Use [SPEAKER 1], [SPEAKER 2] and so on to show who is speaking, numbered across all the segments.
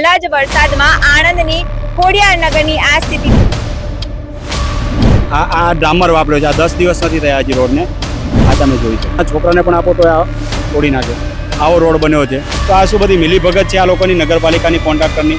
[SPEAKER 1] પહેલા જ વરસાદમાં આણંદની ખોડિયારનગરની આ સ્થિતિ.
[SPEAKER 2] આ આ ડામર વાપર્યો છે. આ દસ દિવસ નથી થયા હજી રોડને. આ તમે જોઈ છે આ છોકરાને પણ આપો તો આ તોડી નાખે. આવો રોડ બન્યો છે. તો આ શું બધી મિલીભગત છે? આ લોકોની નગરપાલિકાની કોન્ટ્રાક્ટરની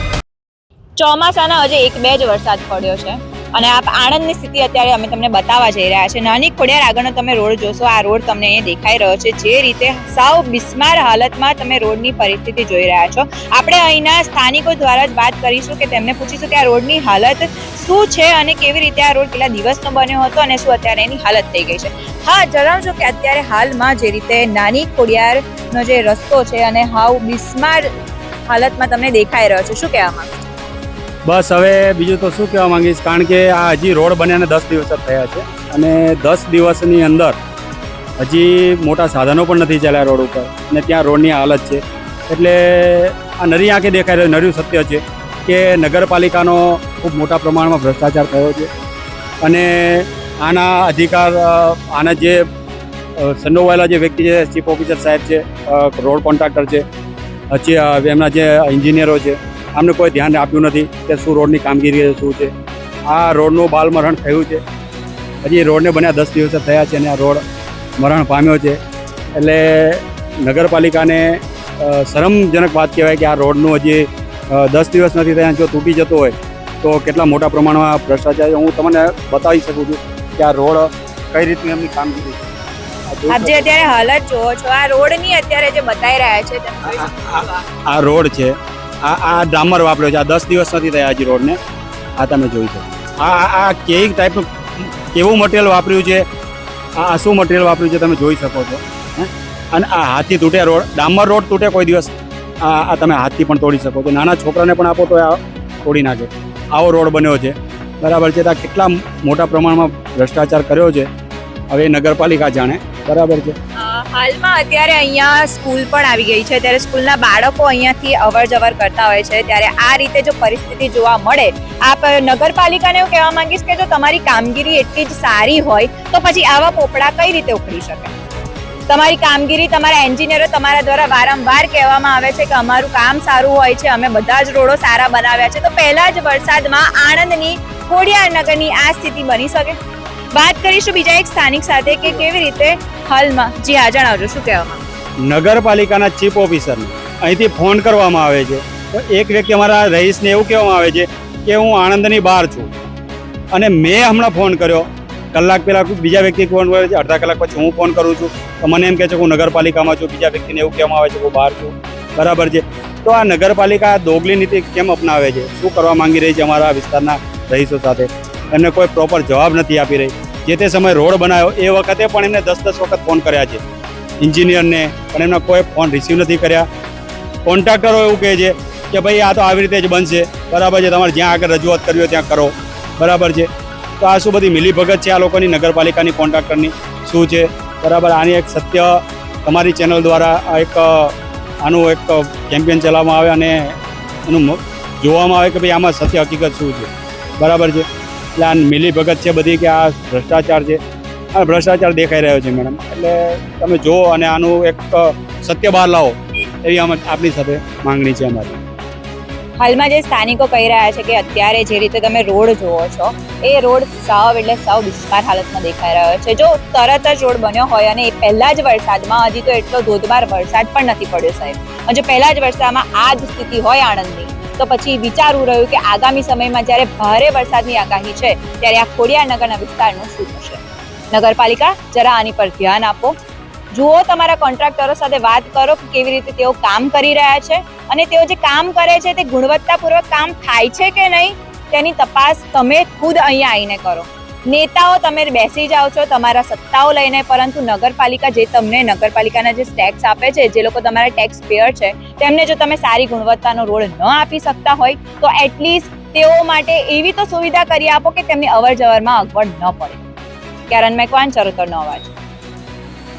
[SPEAKER 1] ચોમાસાના હજી એક બે જ વરસાદ પડ્યો છે. અને આ આણંદની સ્થિતિ અત્યારે અમે તમને બતાવવા જઈ રહ્યા છે નાની ખોડિયાર આગળનો તમે રોડ જોશો, આ રોડ તમને અહીંયા દેખાઈ રહ્યો છે. જે રીતે સાવ બિસ્માર હાલતમાં તમે રોડની પરિસ્થિતિ જોઈ રહ્યા છો. આપણે અહીંના સ્થાનિકો દ્વારા જ વાત કરીશું કે તેમને પૂછીશું કે આ રોડની હાલત શું છે અને કેવી રીતે આ રોડ કેટલા દિવસનો બન્યો હતો અને શું અત્યારે એની હાલત થઈ ગઈ છે. હા, જણાવજો કે અત્યારે હાલમાં જે રીતે નાની ખોડિયારનો જે રસ્તો છે અને હાવ બિસ્માર હાલતમાં તમને દેખાઈ રહ્યો છે. શું કહેવા માંગો છો?
[SPEAKER 2] બસ હવે બીજું તો શું કહેવા માંગીશ? કારણ કે આ હજી રોડ બન્યાને દસ દિવસ જ થયા છે અને દસ દિવસની અંદર હજી મોટા સાધનો પણ નથી ચાલ્યા રોડ ઉપર અને ત્યાં રોડની હાલત છે. એટલે આ નરી આંખે દેખાઈ રહ્યું, નર્યું સત્ય છે કે નગરપાલિકાનો ખૂબ મોટા પ્રમાણમાં ભ્રષ્ટાચાર થયો છે અને આના અધિકાર આના જે સંડોવાયેલા જે વ્યક્તિ છે ચીફ ઓફિસર સાહેબ છે રોડ કોન્ટ્રાક્ટર છે હજી એમના જે એન્જિનિયરો છે આમને કોઈ ધ્યાન આપ્યું નથી કે શું રોડની કામગીરી શું છે. આ રોડનું બાલમરણ થયું છે. હજી રોડને બન્યા દસ દિવસે થયા છે અને આ રોડ મરણ પામ્યો છે. એટલે નગરપાલિકાને શરમજનક વાત કહેવાય કે આ રોડનું હજી દસ દિવસ નથી થયા જો તૂટી જતો હોય તો કેટલા મોટા પ્રમાણમાં ભ્રષ્ટાચાર હું તમને બતાવી શકું છું કે આ રોડ કઈ રીતની એમની કામગીરી છે.
[SPEAKER 1] આપ જે અત્યારે હાલત જોવો છો આ રોડની અત્યારે જે બતાવી રહ્યા છે તમે જોઈ
[SPEAKER 2] આ-
[SPEAKER 1] શકો છો.
[SPEAKER 2] આ રોડ છે. આ આ ડામર વાપર્યો છે. આ દસ દિવસ નથી થયા હજી રોડને. આ તમે જોઈ શકો. આ આ- કેવી ટાઈપનું કેવું મટીરિયલ વાપર્યું છે? આ શું મટીરિયલ વાપર્યું છે તમે જોઈ શકો છો. હે? અને આ હાથથી તૂટે રોડ ડામર રોડ તૂટે કોઈ દિવસ. આ આ તમે હાથથી પણ તોડી શકો છો. નાના છોકરાને પણ આપો તો આ તોડી નાખે. આવો રોડ બન્યો છે. બરાબર છે. ત્યાં કેટલા મોટા પ્રમાણમાં ભ્રષ્ટાચાર કર્યો છે? હવે એ નગરપાલિકા જાણે. બરાબર છે.
[SPEAKER 1] હાલમાં અત્યારે અહીંયા સ્કૂલ પણ આવી ગઈ છે. ત્યારે સ્કૂલના બાળકો અહીંયાથી અવર જવર કરતા હોય છે. ત્યારે આ રીતે જો પરિસ્થિતિ જોવા મળે, આપ નગરપાલિકાને એવું કહેવા માંગીશ કે જો તમારી કામગીરી એટલી જ સારી હોય, તો પછી આવા પોપડા કઈ રીતે ઉખડી શકે? તમારી કામગીરી તમારા એન્જિનિયરો તમારા દ્વારા વારંવાર કહેવામાં આવે છે કે અમારું કામ સારું હોય છે, અમે બધા જ રોડો સારા બનાવ્યા છે. તો પહેલા જ વરસાદમાં આણંદની ખોડિયારનગરની આ સ્થિતિ બની શકે? વાત કરીશું બીજા એક સ્થાનિક સાથે કે કેવી રીતે હાલમાં જી હા, જણાવજો, શું કહેવામાં?
[SPEAKER 2] નગરપાલિકાના ચીફ ઓફિસરને અહીંથી ફોન કરવામાં આવે છે. તો એક વ્યક્તિ અમારા રહીશને એવું કહેવામાં આવે છે કે હું આણંદની બહાર છું અને મેં હમણાં ફોન કર્યો. કલાક પહેલાં બીજા વ્યક્તિ ફોન કરે છે, અડધા કલાક પછી હું ફોન કરું છું. તો મને એમ કહે છે કે હું નગરપાલિકામાં છું, બીજા વ્યક્તિને એવું કહેવામાં આવે છે કે હું બહાર છું. બરાબર છે. તો આ નગરપાલિકા દોગલી નીતિ કેમ અપનાવે છે? શું કરવા માંગી રહી છે અમારા વિસ્તારના રહીશો સાથે? એમને કોઈ પ્રોપર જવાબ નથી આપી રહી. જે તે સમયે રોડ બનાવ્યો એ વખતે પણ એમને દસ દસ વખત ફોન કર્યા છે. ઇન્જિનિયરને પણ એમના કોઈ ફોન રિસીવ નથી કર્યા. કોન્ટ્રાક્ટરો એવું કહે છે કે ભાઈ, આ તો આવી રીતે જ બનશે. બરાબર છે, તમારે જ્યાં આગળ રજૂઆત કરવી હોય ત્યાં કરો. બરાબર છે. તો આ શું બધી મિલીભગત છે આ લોકોની નગરપાલિકાની કોન્ટ્રાક્ટરની શું છે? બરાબર, આની એક સત્ય તમારી ચેનલ દ્વારા એક, આનું એક કેમ્પેન ચલાવવામાં આવે અને એનું જોવામાં આવે કે ભાઈ, આમાં સત્ય હકીકત શું છે? બરાબર છે. એટલે આ મિલીભગત છે બધી કે આ ભ્રષ્ટાચાર છે આ ભ્રષ્ટાચાર દેખાઈ રહ્યો છે મેડમ એટલે તમે જુઓ અને આનું એક સત્ય બહાર લાવો, એવી અમે આપની સાથે માંગણી છે અમારી.
[SPEAKER 1] હાલમાં જે સ્થાનિકો કહી રહ્યા છે કે અત્યારે જે રીતે તમે રોડ જોવો છો, એ રોડ સાવ એટલે સાવ બિસ્માર હાલતમાં દેખાઈ રહ્યો છે. જો તરત જ રોડ બન્યો હોય અને એ પહેલા જ વરસાદમાં, હજી તો એટલો ધોધમાર વરસાદ પણ નથી પડ્યો સાહેબ. અને જો પહેલા જ વરસાદમાં આ જ સ્થિતિ હોય આણંદની. તો પછી વિચારવું રહ્યું કે આગામી સમયમાં જ્યારે ભારે વરસાદની આગાહી છે, ત્યારે આ ખોડિયાર નગરના વિસ્તારનું શું થશે? નગરપાલિકા, જરા આની પર ધ્યાન આપો. જુઓ તમારા કોન્ટ્રાક્ટરો સાથે વાત કરો કે કેવી રીતે તેઓ કામ કરી રહ્યા છે અને તેઓ જે કામ કરે છે તે ગુણવત્તાપૂર્વક કામ થાય છે કે નહીં, તેની તપાસ તમે ખુદ અહીંયા આવીને કરો. નેતાઓ તમે બેસી જાઓ છો, તમારા સત્તાઓ લઈને, પરંતુ નગરપાલિકા જે તમને નગરપાલિકાના જે ટેક્સ આપે છે, જે લોકો તમારા ટેક્સ પેયર છે, તેમને જો તમે સારી ગુણવત્તાનો રોડ ન આપી શકતા હોય, તો એટલીસ્ટ તેઓ માટે એવી તો સુવિધા કરી આપો કે તેમની અવર જવરમાં અગવડ ન પડે. કેરન મેકવાન, ચરોતરનો અવાજ.